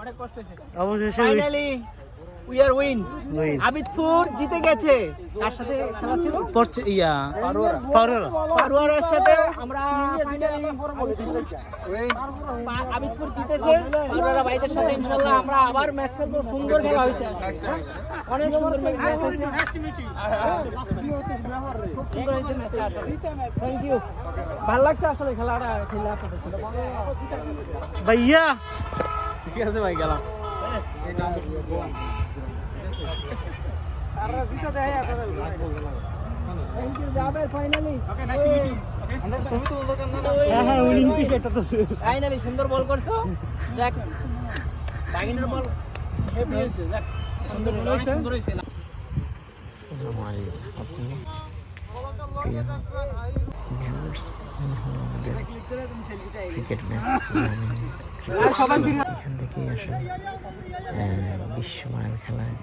অনেক কষ্ট হয়েছে। অবশেষে finally we are win Abidpur জিতে গেছে। কার সাথে খেলা ছিল? পড়ছে ইয়া পারোয়ারা। সাথে আমরা আবিদপুর জিতেছে। পারুয়ারা ভাইদের সাথে ইনশাআল্লাহ আমরা আবার ম্যাচ খেলব সুন্দর খেলা হয়েছে। অনেক সুন্দর ম্যাচ হয়েছে। সুন্দর হয়েছে ম্যাচটা আসলে। থ্যাংক ইউ ভালো লাগছে আসলে খেলাটা খেলে। ভাইয়া। ঠিক আছে ভাই গেলাম। থ্যাংক ইউ যাবে ফাইনালি উইনিং পিক এটা তো ফাইনালি সুন্দর বল করছ। দেখ বাগিনের বল হেভি হয়েছে দেখ সুন্দর বল সুন্দর হয়েছে। আসসালামু আলাইকুম ভিউয়ার্স এই হলো আমাদের ক্রিকেট ম্যাচ এখান থেকেই আসলে বিশ্বমানের খেলায়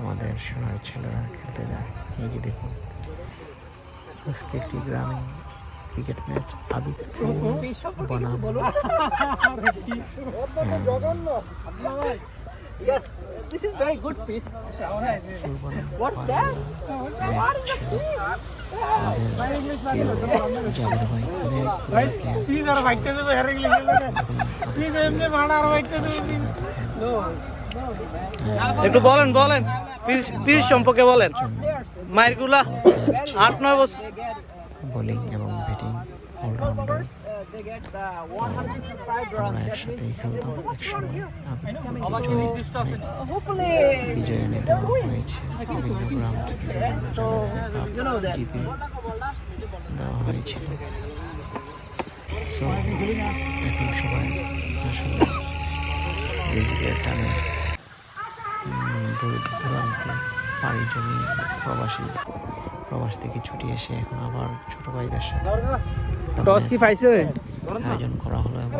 আমাদের সোনার ছেলেরা খেলতে যায়। এই যে দেখুন আজকে একটি গ্রামীণ ক্রিকেট ম্যাচ আবিদ বনাম। Yes, this is very good piece. বনাম What's that? ভাই অনেক প্লেয়ার একটু বলেন বলেন। পিস সম্পর্কে বলেন। মায়েরগুলা আট নয় বছর। বোলিং এবং batting allrounder They get the 105 আমরা একসাথেই খেলতাম একসময় আবিদপুরকে জয় অনেক Hopefully, বিজয় এনে দেওয়া হয়েছে। বিভিন্ন গ্রাম থেকে বিভিন্ন so জায়গা থেকে you know কাপ that. জিতে দেওয়া হয়েছিল সো এখন সবাই আসলে রিজিকের টানে দূর দূরান্তে পাড়ি জমি প্রবাসী প্রবাস থেকে ছুটি এসে এখন আবার ছোট ভাইদের সাথে টস কি পাইছে? আয়োজন করা হলো এবং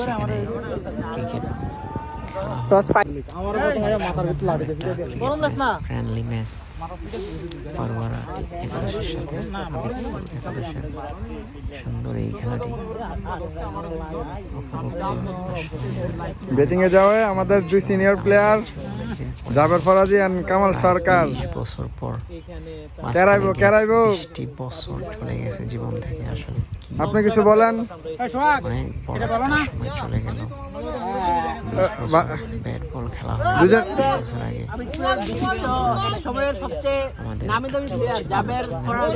সেখানে ক্রিকেট? ফ্রেন্ডলি ম্যাচ পারোয়ারা একাদশের সাথে একাদশের সুন্দর এই খেলাটি। ব্যাটিং এ যাওয়া আমাদের দুই senior player Jaber Faraji and Kamal Sarkar. বছর পর কেরাইবো, কেরাইবো। বিশটি বছর চলে গেছে জীবন থেকে আসলে আপনি কিছু বলেন? সময় চলে গেল। ব্যাট বল খেলা দুজন- বছর আগে। সময়ের সবচেয়ে নামি দামি প্লেয়ার জাবের ফরাজ।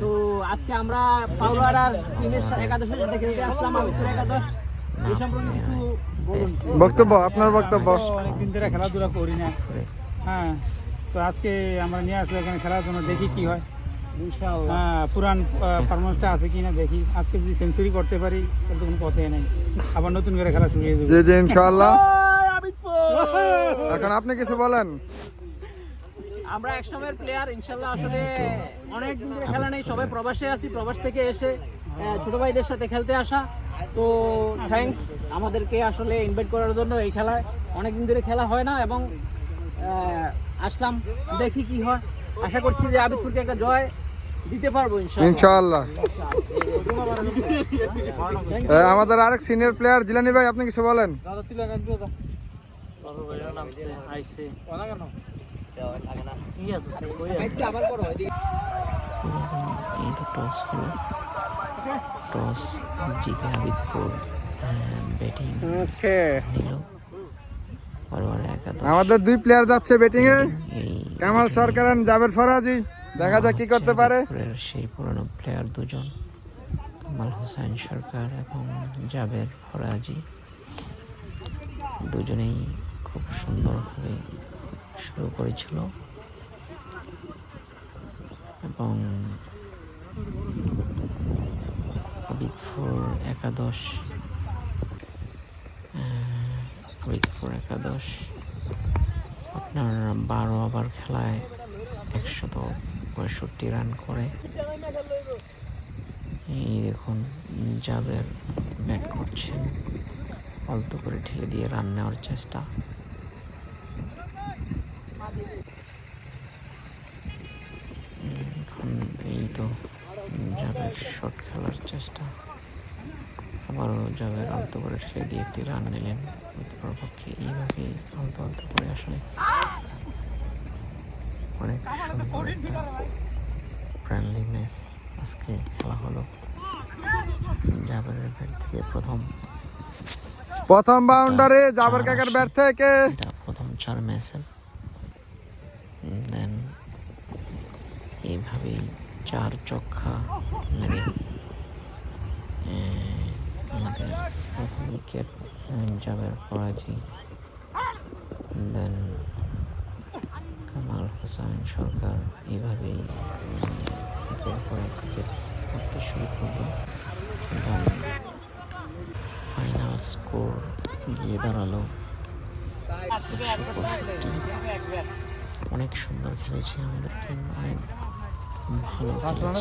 তো আজকে আমরা পাউলার টিমের সাথে খেলতে আসলাম একাদশ। বক্তব্য আপনার বক্তব্য। অনেকদিন ধরে খেলাধুলা করি না। হ্যাঁ তো আজকে আমরা নিয়ে আসলে এখানে খেলার জন্য দেখি কি হয়। ইনশাআল্লাহ। হ্যাঁ পুরান পারফরমেন্সটা আছে কি না দেখি। আজকে যদি সেঞ্চুরি করতে পারি তাহলে তো কোনো পথে নেই। আবার নতুন করে খেলা শুরু হয়ে যাবে। জি ইনশাআল্লাহ। এখন আপনি কিছু বলেন। আমরা এক সময়ের প্লেয়ার ইনশাল্লাহ আসলে অনেক দিন ধরে খেলা নেই সবাই প্রবাসে আছি প্রবাস থেকে এসে ছোট ভাইদের সাথে খেলতে আসা। তো থ্যাঙ্কস আমাদেরকে আসলে ইনভাইট করার জন্য এই খেলায়। অনেক দিন ধরে খেলা হয় না এবং আসলাম দেখি কি হয়। আশা করছি যে আবিদপুরকে একটা জয় দিতে পারব ইনশাল্লাহ ইনশাআল্লাহ। আমাদের আরেক সিনিয়র প্লেয়ার জিলানি ভাই আপনি কিছু বলেন? এই হলো টস জিতে আবিদপুর ব্যাটিং নিল। আমাদের দুই প্লেয়ার যাচ্ছে ব্যাটিং এ কামাল সরকার and জাবের ফরাজি। দেখা যাক কি করতে পারে। সেই পুরনো প্লেয়ার দুজন কামাল হোসেন সরকার এবং জাবের ফরাজি। দুজনেই খুব সুন্দরভাবে শুরু করেছিল। এবং আবিদপুর একাদশ আবিদপুর একাদশ আপনার বারো ওভার খেলায় একশত পঁয়ষট্টি রান করে। এই দেখুন, জাবের ব্যাট করছেন। অল্প করে ঠেলে দিয়ে রান নেওয়ার চেষ্টা। এই তো জাবের শট খেলার চেষ্টা। আবারও জাবের অল্প করে ঠেলে দিয়ে একটি রান নিলেন। পক্ষে এইভাবে অল্প অল্প করে আসলে। অনেক সুন্দর একটা ফ্রেন্ডলি ম্যাচ আজকে খেলা হলো। জাবেরের ব্যাট থেকে প্রথম। প্রথম বাউন্ডারি জাবের কাকার ব্যাট থেকে। প্রথম চার ম্যাচের দেন এইভাবেই চার চক্ষা মেরে আমাদের উইকেট জাবের পরাজি দেন কামাল হোসেন সরকার এইভাবেই একের পর এক উইকেট করতে শুরু করবে এবং ফাইনাল স্কোর গিয়ে দাঁড়াল একশো পঁয়ষট্টি। অনেক সুন্দর খেলেছে আমাদের টিম অনেক ভালো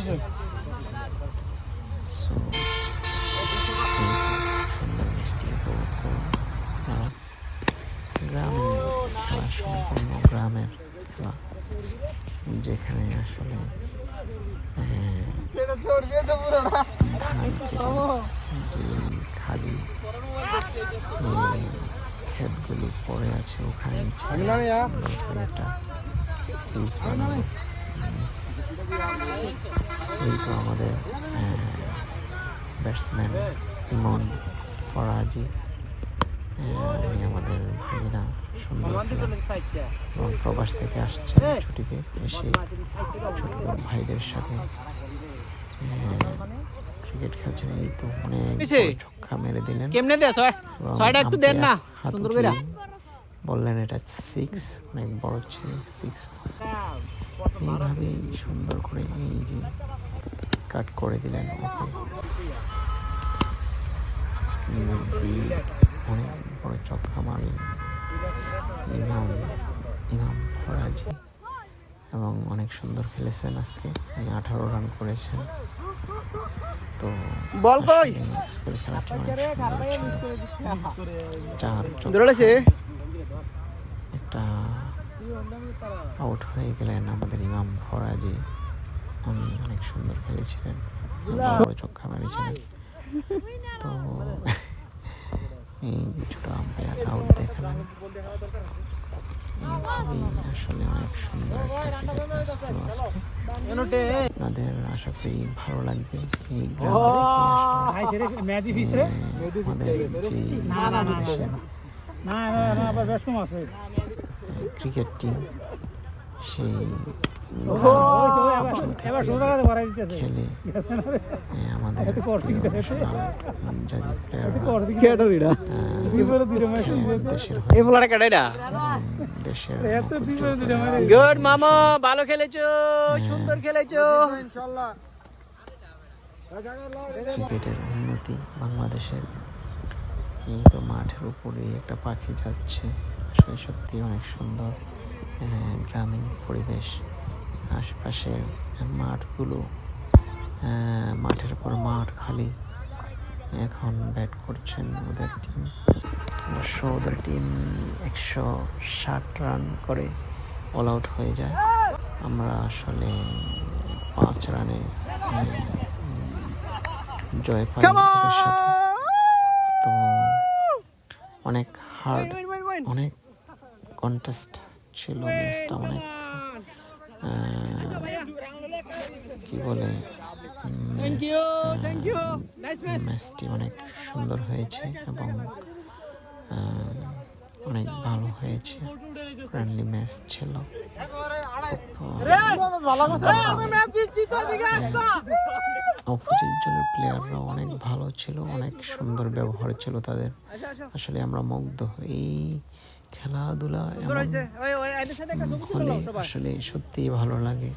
সুন্দর মিষ্টি উপভোগ করুন আপনারা। খেলা সম্পূর্ণ গ্রামের খেলা যেখানে আসলে আহ, ধান কেটে যে খালি ক্ষেতগুলি পড়ে আছে ওখানে একটা পিস বানানো এই তো আমাদের ব্যাটসম্যান ইমন ফরাজি। আহ, উনি আমাদের ভাগিনা সুন্দর এবং প্রবাস থেকে আসছেন ছুটিতে এসে ছোট ভাইদের সাথে। ক্রিকেট খেলছেন। এই তো অনেক ছক্কা মেরে দিলেন। কেমনে দে ছয় ছয়টা একটু দেন না সুন্দর করে বললেন এটা সিক্স অনেক বড় ছিল সিক্স এইভাবেই সুন্দর করে এই যে কাট করে দিলেন ওকে। অনেক বড় চক্কা মারলেন ইমাম ইমাম ফরাজি এবং অনেক সুন্দর খেলেছেন আজকে। উনি আঠারো রান করেছেন। তো বল কই? আজকের খেলাটি অনেক সুন্দর ছিল। চার একটা আউট হয়ে গেলেন আমাদের ইমাম ফরাজি উনি অনেক সুন্দর খেলেছিলেন চক্ষা মেরেছিলেন তো এই যে ছোট আম্পায়ার আউট দেখালেন এইভাবেই আসলে অনেক সুন্দর একটা ক্রিকেট ম্যাচ হলো আজকে আপনাদের আশা করি ভালো লাগবে এই গ্রাম থেকে আসলে এ, আমাদের যে ক্রিকেট টিম সেই খেলে আমাদের প্লেয়াররা দেশের হয়ে। গুড মামা ভালো খেলেছো সুন্দর খেলেছো। ক্রিকেটের উন্নতি বাংলাদেশের এই তো মাঠের উপরে একটা পাখি যাচ্ছে। আসলে সত্যি অনেক সুন্দর গ্রামীণ পরিবেশ। আশপাশের মাঠগুলো মাঠের পর মাঠ খালি। এখন ব্যাট করছেন ওদের টিম অবশ্য ওদের টিম একশো ষাট রান করে অল আউট হয়ে যায়। আমরা আসলে পাঁচ রানে জয় পাই ওদের সাথে। তো অনেক হার্ড অনেক কন্টেস্ট ছিল ম্যাচটা অনেক কি বলে ম্যাচটি অনেক সুন্দর হয়েছে এবং অনেক ভালো হয়েছে। ফ্রেন্ডলি ম্যাচ ছিল। অপোজিট জনের প্লেয়াররা অনেক ভালো ছিল, অনেক সুন্দর ব্যবহার ছিল তাদের। আসলে আমরা মুগ্ধ এই খেলাধুলা হলে আসলে সত্যিই ভালো লাগে।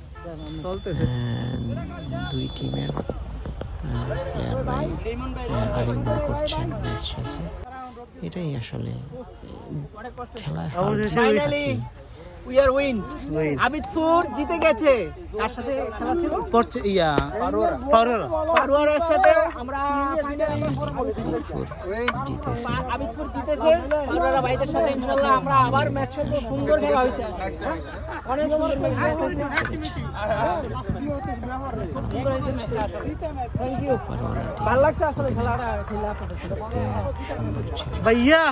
দুই টিমের প্লেয়াররাই আলিঙ্গন করছেন ম্যাচ শেষে। এটাই আসলে আহ, উই আর উইন আবিদপুর জিতে গেছে। তার সাথে খেলা ছিল? পড়ছে ইয়া ফারুরা পারুয়ারের সাথে আমরা জিতেছি। আবিদপুর জিতেছে। পারুয়ারা ভাইদের সাথে ইনশাআল্লাহ আমরা আবার ম্যাচ খেলব সুন্দর খেলা হয়েছে। হ্যাঁ? অনেক সুন্দর ভাইয়া।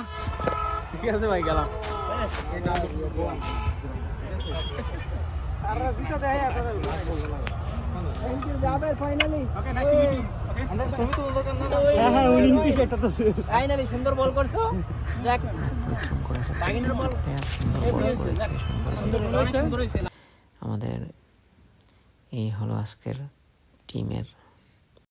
ঠিক আছে ভাই গেলাম। সুন্দর বল আমাদের এই হলো আজকের টিমের